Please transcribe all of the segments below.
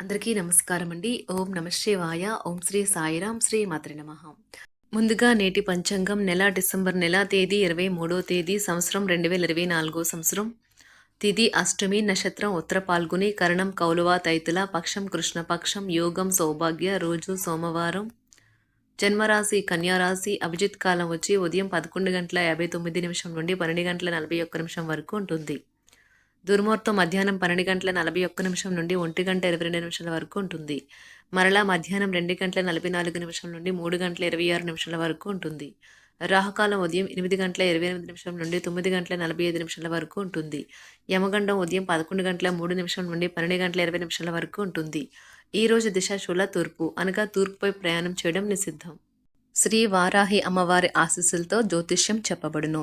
అందరికీ నమస్కారం అండి ఓం నమశివాయ ఓం శ్రీ సాయిరాం శ్రీ మాత్రి నమ. ముందుగా నేటి పంచాంగం నెల డిసెంబర్ నెల తేదీ ఇరవై మూడో తేదీ సంవత్సరం రెండు వేల ఇరవై నాలుగో సంవత్సరం. తిథి అష్టమి నక్షత్రం ఉత్తర పాల్గొని కరణం కౌలువా తైతుల పక్షం కృష్ణపక్షం యోగం సౌభాగ్య రోజు సోమవారం. జన్మరాశి కన్యారాశి అభిజిత్ కాలం వచ్చి ఉదయం పదకొండు గంటల యాభై తొమ్మిది నిమిషం నుండి పన్నెండు గంటల నలభై ఒక్క నిమిషం వరకు ఉంటుంది. దుర్ముహూర్తం మధ్యాహ్నం పన్నెండు గంటల నలభై ఒక్క నిమిషం నుండి ఒంటి గంట ఇరవై రెండు నిమిషాల వరకు ఉంటుంది. మరలా మధ్యాహ్నం రెండు గంటల నలభై నాలుగు నిమిషం నుండి మూడు గంటల ఇరవై ఆరు నిమిషాల వరకు ఉంటుంది. రాహుకాలం ఉదయం ఎనిమిది గంటల ఇరవై ఎనిమిది నిమిషం నుండి తొమ్మిది గంటల నలభై ఐదు నిమిషాల వరకు ఉంటుంది. యమగండం ఉదయం పదకొండు గంటల మూడు నిమిషం నుండి పన్నెండు గంటల ఇరవై నిమిషాల వరకు ఉంటుంది. ఈ రోజు దిశ శూల తూర్పు అనగా తూర్పుపై ప్రయాణం చేయడం నిషిద్ధం. శ్రీ వారాహి అమ్మవారి ఆశీస్సులతో జ్యోతిష్యం చెప్పబడును.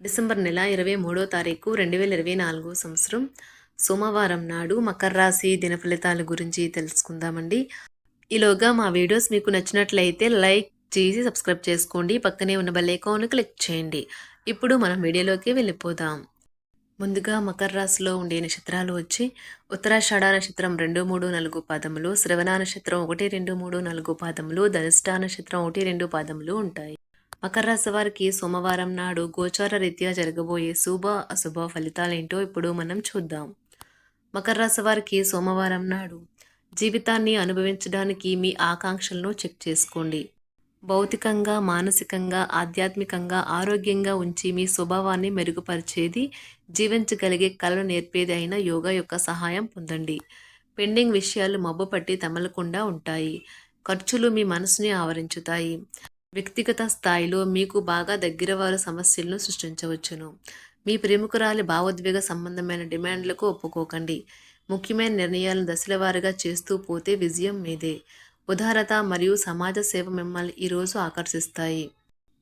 డిసెంబర్ నెల ఇరవై మూడో తారీఖు రెండు వేల ఇరవై నాలుగో సంవత్సరం సోమవారం నాడు మకర రాశి దిన ఫలితాల గురించి తెలుసుకుందామండి. ఈలోగా మా వీడియోస్ మీకు నచ్చినట్లయితే లైక్ చేసి సబ్స్క్రైబ్ చేసుకోండి. పక్కనే ఉన్న బెల్ ఐకాన్ క్లిక్ చేయండి. ఇప్పుడు మనం వీడియోలోకి వెళ్ళిపోదాం. ముందుగా మకర రాశిలో ఉండే నక్షత్రాలు వచ్చి ఉత్తరాషాఢ నక్షత్రం రెండు మూడు నాలుగు పాదములు శ్రవణ నక్షత్రం ఒకటి రెండు మూడు నాలుగు పాదములు ధనిష్ట నక్షత్రం ఒకటి రెండు పాదములు ఉంటాయి. మకర రాశి వారికి సోమవారం నాడు గోచార రీత్యా జరగబోయే శుభ అశుభ ఫలితాలేంటో ఇప్పుడు మనం చూద్దాం. మకర రాశి వారికి సోమవారం నాడు జీవితాన్ని అనుభవించడానికి మీ ఆకాంక్షలను చెక్ చేసుకోండి. భౌతికంగా మానసికంగా ఆధ్యాత్మికంగా ఆరోగ్యంగా ఉంచి మీ స్వభావాన్ని మెరుగుపరిచేది జీవించగలిగే కళను నేర్పేది అయిన యోగా యొక్క సహాయం పొందండి. పెండింగ్ విషయాలు మబ్బు పట్టి తమలకుండా ఉంటాయి. ఖర్చులు మీ మనసుని ఆవరించుతాయి. వ్యక్తిగత స్థాయిలో మీకు బాగా దగ్గర వారు సమస్యలను సృష్టించవచ్చును. మీ ప్రేమికురాలి భావోద్వేగ సంబంధమైన డిమాండ్లకు ఒప్పుకోకండి. ముఖ్యమైన నిర్ణయాలను దశలవారీగా చేస్తూ పోతే విజయం మీదే. ఉదారత మరియు సమాజ సేవ మిమ్మల్ని ఈరోజు ఆకర్షిస్తాయి.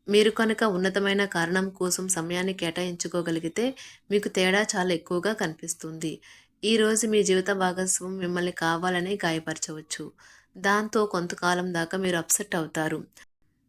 మీరు కనుక ఉన్నతమైన కారణం కోసం సమయాన్ని కేటాయించుకోగలిగితే మీకు తేడా చాలా ఎక్కువగా కనిపిస్తుంది. ఈరోజు మీ జీవిత భాగస్వామి మిమ్మల్ని కావాలని గాయపరచవచ్చు. దాంతో కొంతకాలం దాకా మీరు అప్సెట్ అవుతారు.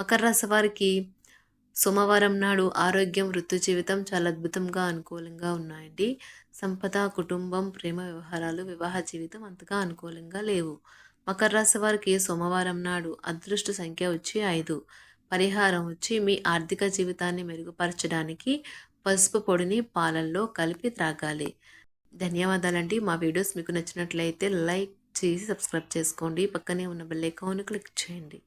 మకర రాశి వారికి సోమవారం నాడు ఆరోగ్యం వృత్తి జీవితం చాలా అద్భుతంగా అనుకూలంగా ఉన్నాయండి. సంపద కుటుంబం ప్రేమ వ్యవహారాలు వివాహ జీవితం అంతగా అనుకూలంగా లేవు. మకర రాశి వారికి సోమవారం నాడు అదృష్ట సంఖ్య వచ్చి ఐదు. పరిహారం వచ్చి మీ ఆర్థిక జీవితాన్ని మెరుగుపరచడానికి పసుపు పొడిని పాలల్లో కలిపి త్రాగాలి. ధన్యవాదాలండి. మా వీడియోస్ మీకు నచ్చినట్లయితే లైక్ చేసి సబ్స్క్రైబ్ చేసుకోండి. పక్కనే ఉన్న బెల్ ఐకాన్ క్లిక్ చేయండి.